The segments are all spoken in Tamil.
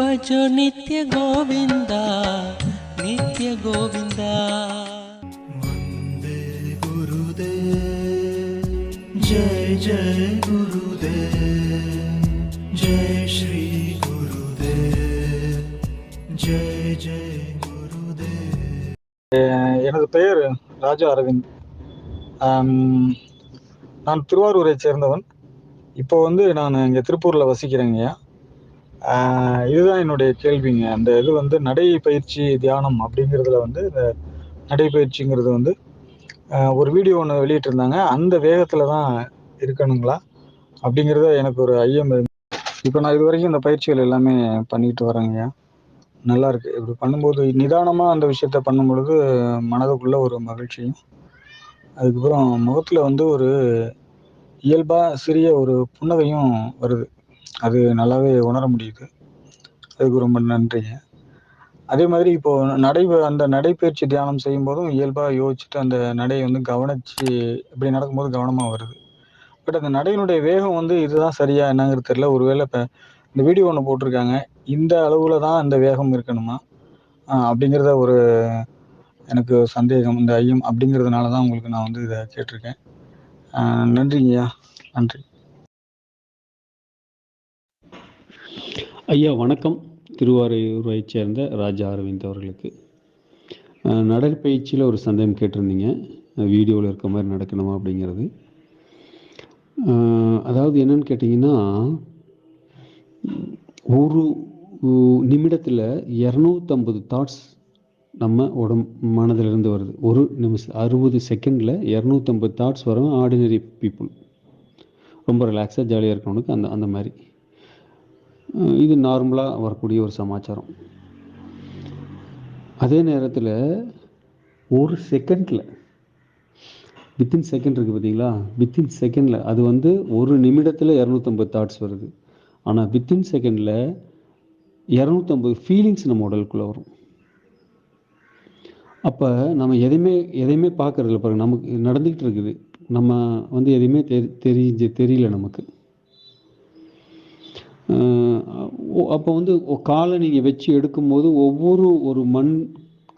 भजो நித்ய கோவிந்தா நித்ய கோவிந்தா वन्दे गुरुदे जय जय गुरुदे जय श्री गुरुदे जय जय எனது பெயர் ராஜா அரவிந்த் நான் திருவாரூரை சேர்ந்தவன் இப்போ வந்து நான் இங்கே திருப்பூரில் வசிக்கிறேங்கய்யா இதுதான் என்னுடைய கேள்விங்க. அந்த இது வந்து நடை பயிற்சி தியானம் அப்படிங்கிறதுல வந்து இந்த நடைப்பயிற்சிங்கிறது வந்து ஒரு வீடியோ ஒன்று வெளியிட்டிருந்தாங்க. அந்த வேகத்தில் தான் இருக்கணுங்களா? அப்படிங்கிறத எனக்கு ஒரு ஐயம் இப்போ நான் இது வரைக்கும் இந்த பயிற்சிகள் எல்லாமே பண்ணிட்டு வரேங்கய்யா நல்லா இருக்கு. இப்படி பண்ணும்போது நிதானமாக அந்த விஷயத்த பண்ணும் பொழுது மனதுக்குள்ள ஒரு மகிழ்ச்சியும் அதுக்கப்புறம் முகத்தில் வந்து ஒரு இயல்பாக சிறிய ஒரு புன்னகையும் வருது. அது நல்லாவே உணர முடியுது. அதுக்கு ரொம்ப நன்றிங்க. அதே மாதிரி இப்போ நடை அந்த நடைப்பயிற்சி தியானம் செய்யும் போதும் இயல்பாக யோசிச்சுட்டு அந்த நடையை வந்து கவனிச்சு இப்படி நடக்கும்போது கவனமாக வருது. பட் அந்த நடையினுடைய வேகம் வந்து இதுதான் சரியா என்னங்கிறது தெரியல. ஒருவேளை இப்போ இந்த வீடியோ ஒன்று போட்டிருக்காங்க. இந்த அளவில் தான் இந்த வேகம் இருக்கணுமா? அப்படிங்கிறத ஒரு எனக்கு சந்தேகம் இந்த ஐயம் அப்படிங்கிறதுனால தான் உங்களுக்கு நான் வந்து இதை கேட்டிருக்கேன். நன்றிங்கய்யா. நன்றி. ஐயா வணக்கம். திருவாரூரைச் சேர்ந்த ராஜா அரவிந்த் அவர்களுக்கு. நடைப்பயிற்சியில் ஒரு சந்தேகம் கேட்டிருந்தீங்க. வீடியோவில் இருக்க மாதிரி நடக்கணுமா அப்படிங்கிறது. அதாவது என்னன்னு கேட்டிங்கன்னா ஒரு நிமிடத்தில் இரநூத்தம்பது தாட்ஸ் நம்ம உடம்பு மனதிலிருந்து வருது. ஒரு நிமிஷம் அறுபது செகண்டில் இரநூத்தம்பது தாட்ஸ் வரும். ஆர்டினரி பீப்புள் ரொம்ப ரிலாக்ஸாக ஜாலியாக இருக்கவனுக்கு அந்த அந்த மாதிரி. இது நார்மலாக வரக்கூடிய ஒரு சமாச்சாரம். அதே நேரத்தில் ஒரு செகண்டில் வித்தின் செகண்ட் இருக்குது பார்த்தீங்களா வித்தின் செகண்டில் அது வந்து ஒரு நிமிடத்தில் இரநூத்தம்பது தாட்ஸ் வருது. ஆனால் வித்தின் செகண்டில் இரநூத்தம்பது ஃபீலிங்ஸ் நம்ம உடலுக்குள்ளே வரும். அப்போ நம்ம எதையுமே எதையுமே பார்க்கறதில்ல பாருங்கள் நமக்கு நடந்துக்கிட்டு இருக்குது. நம்ம வந்து எதையுமே தெரி தெரிஞ்சு தெரியல நமக்கு. அப்போ வந்து காலை நீங்கள் வச்சு எடுக்கும்போது ஒவ்வொரு ஒரு மண்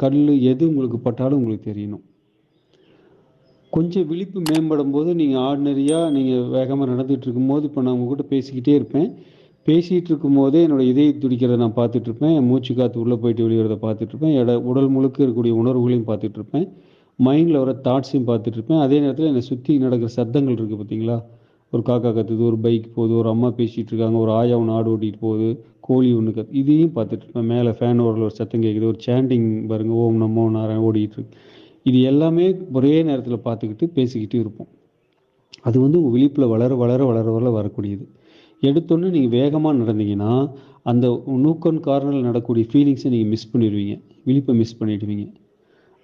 கல் எது உங்களுக்கு பட்டாலும் உங்களுக்கு தெரியணும். கொஞ்சம் விழிப்பு மேம்படும் போது நீங்கள் ஆர்டினரியாக நீங்கள் வேகமாக நடந்துகிட்டு இருக்கும்போது இப்போ நான் உங்ககிட்ட பேசிக்கிட்டே இருப்பேன். பேசிகிட்டு இருக்கும்போதே என்னோட இதய துடிக்கிறத நான் பார்த்துட்ருப்பேன். மூச்சு காற்று உள்ளே போயிட்டு வெளியறத பார்த்துட்ருப்பேன். எட உடல் முழுக்க இருக்கக்கூடிய உணர்வுகளையும் பார்த்துட்ருப்பேன். மைண்டில் வர தாட்ஸையும் பார்த்துட்ருப்பேன். அதே நேரத்தில் என்னை சுற்றி நடக்கிற சத்தங்கள் இருக்குது பார்த்தீங்களா ஒரு காக்கா கத்துது ஒரு பைக் போகுது ஒரு அம்மா பேசிகிட்டு இருக்காங்க ஒரு ஆயா ஒன்று ஆடு ஓட்டிகிட்டு போகுது கோழி ஒன்று கத்து இதையும் பார்த்துட்டு மேலே ஃபேன் ஓரில் ஒரு சத்தம் கேட்குது ஒரு சாண்டிங் பாருங்க ஓம் நமோ நாராயண ஓடிக்கிட்டு இருக்கு. இது எல்லாமே ஒரே நேரத்தில் பார்த்துக்கிட்டு பேசிக்கிட்டு இருப்போம். அது வந்து உங்கள் விழிப்பில் வளர வளர வளர வளர வரக்கூடியது. எடுத்தோன்னே நீங்கள் வேகமாக நடந்தீங்கன்னா அந்த நூக்கன் கார்னரில் நடக்கக்கூடிய ஃபீலிங்ஸை நீங்கள் மிஸ் பண்ணிடுவீங்க. விழிப்பை மிஸ் பண்ணிடுவீங்க.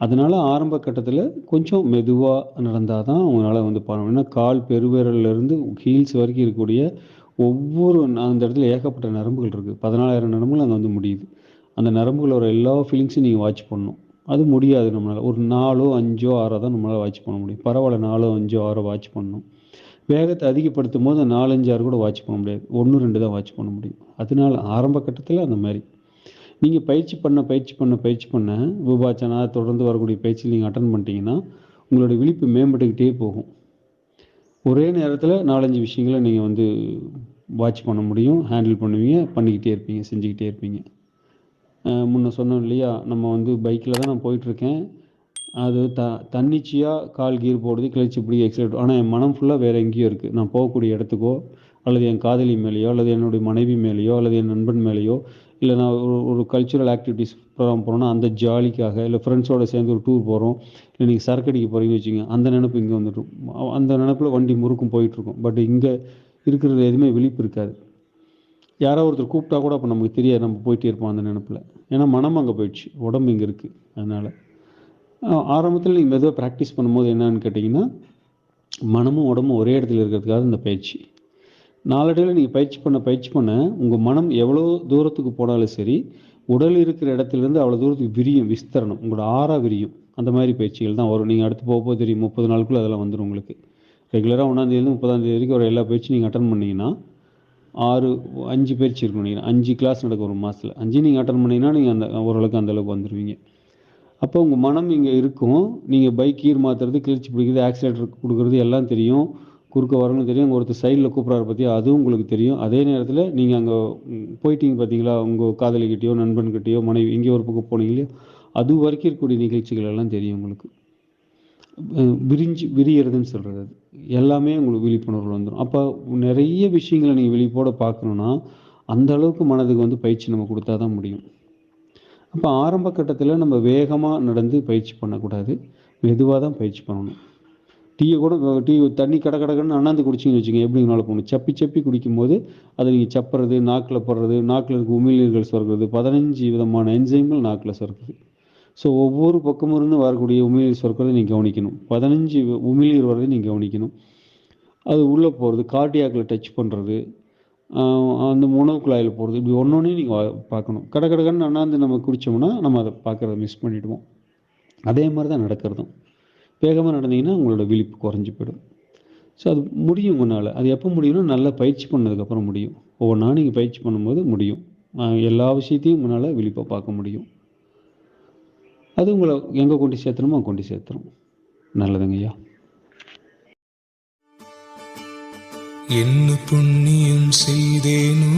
அதனால் ஆரம்ப கட்டத்தில் கொஞ்சம் மெதுவாக நடந்தால் தான் உங்களால் வந்து பண்ணணும் ஏன்னா கால் பெருவிரல்ல இருந்து ஹீல்ஸ் வரைக்கும் இருக்கக்கூடிய ஒவ்வொரு அந்த இடத்துல ஏகப்பட்ட நரம்புகள் இருக்குது பதினாலாயிரம் நரம்புகள் அங்கே வந்து முடியுது. அந்த நரம்புகளோட எல்லா ஃபீலிங்ஸும் நீங்கள் வாட்ச் பண்ணணும். அது முடியாது நம்மளால். ஒரு நாலோ அஞ்சோ ஆறோ தான் நம்மளால் வாட்ச் பண்ண முடியும். பரவாயில்ல நாலோ அஞ்சோ ஆறோ வாட்ச் பண்ணணும். வேகத்தை அதிகப்படுத்தும் போது நாலஞ்சு ஆறு கூட வாட்ச் பண்ண முடியாது. ஒன்று ரெண்டு தான் வாட்ச் பண்ண முடியும். அதனால ஆரம்ப கட்டத்தில் அந்த மாதிரி. நீங்கள் பயிற்சி பண்ண பயிற்சி பண்ண பயிற்சி பண்ண விபாச்சனா தொடர்ந்து வரக்கூடிய பயிற்சி நீங்கள் அட்டன் பண்ணிட்டீங்கன்னா உங்களுடைய விழிப்பு மேம்பட்டுக்கிட்டே போகும். ஒரே நேரத்தில் நாலஞ்சு விஷயங்களை நீங்கள் வந்து வாட்ச் பண்ண முடியும் ஹேண்டில் பண்ணுவீங்க பண்ணிக்கிட்டே இருப்பீங்க செஞ்சுக்கிட்டே இருப்பீங்க. முன்ன சொன்னோம் இல்லையா நம்ம வந்து பைக்கில் தான் நான் போயிட்டுருக்கேன். அது த தன்னிச்சையாக கால் கீர் போடுது கிளச்சி இப்படி எக்ஸைட் ஆனால் என் மனம் ஃபுல்லாக வேறு எங்கேயோ இருக்குது நான் போகக்கூடிய இடத்துக்கோ அல்லது என் காதலி மேலேயோ அல்லது என்னுடைய மனைவி மேலேயோ அல்லது என் நண்பன் மேலேயோ இல்லை நான் ஒரு ஒரு கல்ச்சுரல் ஆக்டிவிட்டிஸ் ப்ரோக்ராம் போகிறோன்னா அந்த ஜாலிக்காக இல்லை ஃப்ரெண்ட்ஸோடு சேர்ந்து ஒரு டூர் போகிறோம் இல்லை நீங்கள் சரக்கடிக்க போகிறீங்கன்னு வச்சுங்க அந்த நினப்பு இங்கே வந்துடும். அந்த நினப்பில் வண்டி முறுக்கும் போயிட்டுருக்கும். பட் இங்கே இருக்கிறது எதுவுமே விழிப்பு இருக்காது. யாரோ ஒருத்தர் கூப்பிட்டா கூட அப்போ நமக்கு தெரியாது நம்ம போயிட்டே இருப்போம் அந்த நினப்பில். ஏன்னா மனம் அங்கே போயிடுச்சு உடம்பு இங்கே இருக்குது அதனால். ஆரம்பத்தில் நீங்கள் மெதுவாக ப்ராக்டிஸ் பண்ணும்போது என்னன்னு கேட்டிங்கன்னா மனமும் உடம்பும் ஒரே இடத்துல இருக்கிறதுக்காக இந்த பயிற்சி. நாளடைவில் நீங்கள் பயிற்சி பண்ண பயிற்சி பண்ண உங்கள் மனம் எவ்வளோ தூரத்துக்கு போனாலும் சரி உடல் இருக்கிற இடத்துலேருந்து அவ்வளோ தூரத்துக்கு விரியும் விஸ்தரணம். உங்களோட ஆறா விரியும். அந்த மாதிரி பயிற்சிகள் தான் வரும். நீங்கள் அடுத்து போக போக தெரியும். முப்பது நாளுக்குள்ளே அதெல்லாம் வந்துடும் உங்களுக்கு. ரெகுலராக ஒன்றாந்தேதி முப்பதாந்தேதி வரைக்கும் ஒரு எல்லா பயிற்சியும் நீங்கள் அட்டன் பண்ணீங்கன்னா ஆறு அஞ்சு பயிற்சி இருக்கும் நினைக்கிறேன் அஞ்சு கிளாஸ் நடக்கும் ஒரு மாதத்தில் அஞ்சு நீங்கள் அட்டன் பண்ணிங்கன்னா நீங்கள் அந்த ஓரளவுக்கு அந்தளவுக்கு வந்துடுவீங்க அப்போ உங்கள் மனம் இங்கே இருக்கும். நீங்கள் பைக் கீர் மாற்றுறது கிழிச்சி பிடிக்கிறது ஆக்சிலேட்டர் கொடுக்குறது எல்லாம் தெரியும். குறுக்க வரணும்னு தெரியும். ஒருத்தர் சைடில் கூப்பிட்றாரு பற்றி அதுவும் உங்களுக்கு தெரியும். அதே நேரத்தில் நீங்கள் அங்கே போயிட்டீங்க பார்த்தீங்களா உங்கள் காதலிக்கிட்டேயோ நண்பன்கிட்டயோ மனைவி எங்கேயோ ஒரு பக்கம் போனீங்களோ அது வரைக்கும் இருக்கக்கூடிய நிகழ்ச்சிகள் எல்லாம் தெரியும் உங்களுக்கு. விரிஞ்சு விரியறதுன்னு சொல்கிறது அது. எல்லாமே உங்களுக்கு விழிப்புணர்வு வந்துடும் அப்போ நிறைய விஷயங்களை நீங்கள் விழிப்போட பார்க்கணுன்னா அந்த அளவுக்கு மனதுக்கு வந்து பயிற்சி நம்ம கொடுத்தா தான் முடியும். அப்போ ஆரம்ப கட்டத்தில் நம்ம வேகமாக நடந்து பயிற்சி பண்ணக்கூடாது. மெதுவாக தான் பயிற்சி பண்ணணும். டீயை கூட டீ தண்ணி கட கடகடன்னு அண்ணாந்து குடிச்சிங்கன்னு வச்சுக்கோங்க. எப்படி உங்களால் போகணும். சப்பி சப்பி குடிக்கும்போது அதை நீங்கள் சப்புறது நாக்கில் போடுறது நாக்கில் இருக்க உமிழ்நீர்கள் சுரக்கிறது பதினஞ்சு விதமான என்சைம்கள் நாக்கில் சுரக்குது. ஸோ ஒவ்வொரு பக்கமும் இருந்து வரக்கூடிய உமிழ்நீர் சுரக்கிறதை நீங்கள் கவனிக்கணும். பதினஞ்சு உமிழ்நீர் வர்றதை நீங்கள் கவனிக்கணும். அது உள்ளே போகிறது கார்டியாக்கில் டச் பண்ணுறது அந்த உணவு குழாயில் போகிறது இப்படி ஒன்று ஒன்றையும் நீங்கள் பார்க்கணும். கட கடகன்னு அண்ணாந்து நம்ம குடித்தோம்னா நம்ம அதை பார்க்குறத மிஸ் பண்ணிவிடுவோம் அதே மாதிரி தான் நடக்கிறதும். வேகமாக நடந்தீங்கன்னா உங்களோட விழிப்பு குறைஞ்சி போயிடும். ஸோ அது முடியும் உங்களால் அது எப்போ முடியும்னா நல்லா பயிற்சி பண்ணதுக்கப்புறம் முடியும். ஒவ்வொன்றா நீங்கள் பயிற்சி பண்ணும்போது முடியும். எல்லா விஷயத்தையும் உங்களால் விழிப்பாக பார்க்க முடியும். அது உங்களை எங்கே கொண்டு சேர்த்தணுமோ கொண்டு சேர்த்துரும். நல்லதுங்கய்யா என்ன புண்ணியம் செய்தேனோ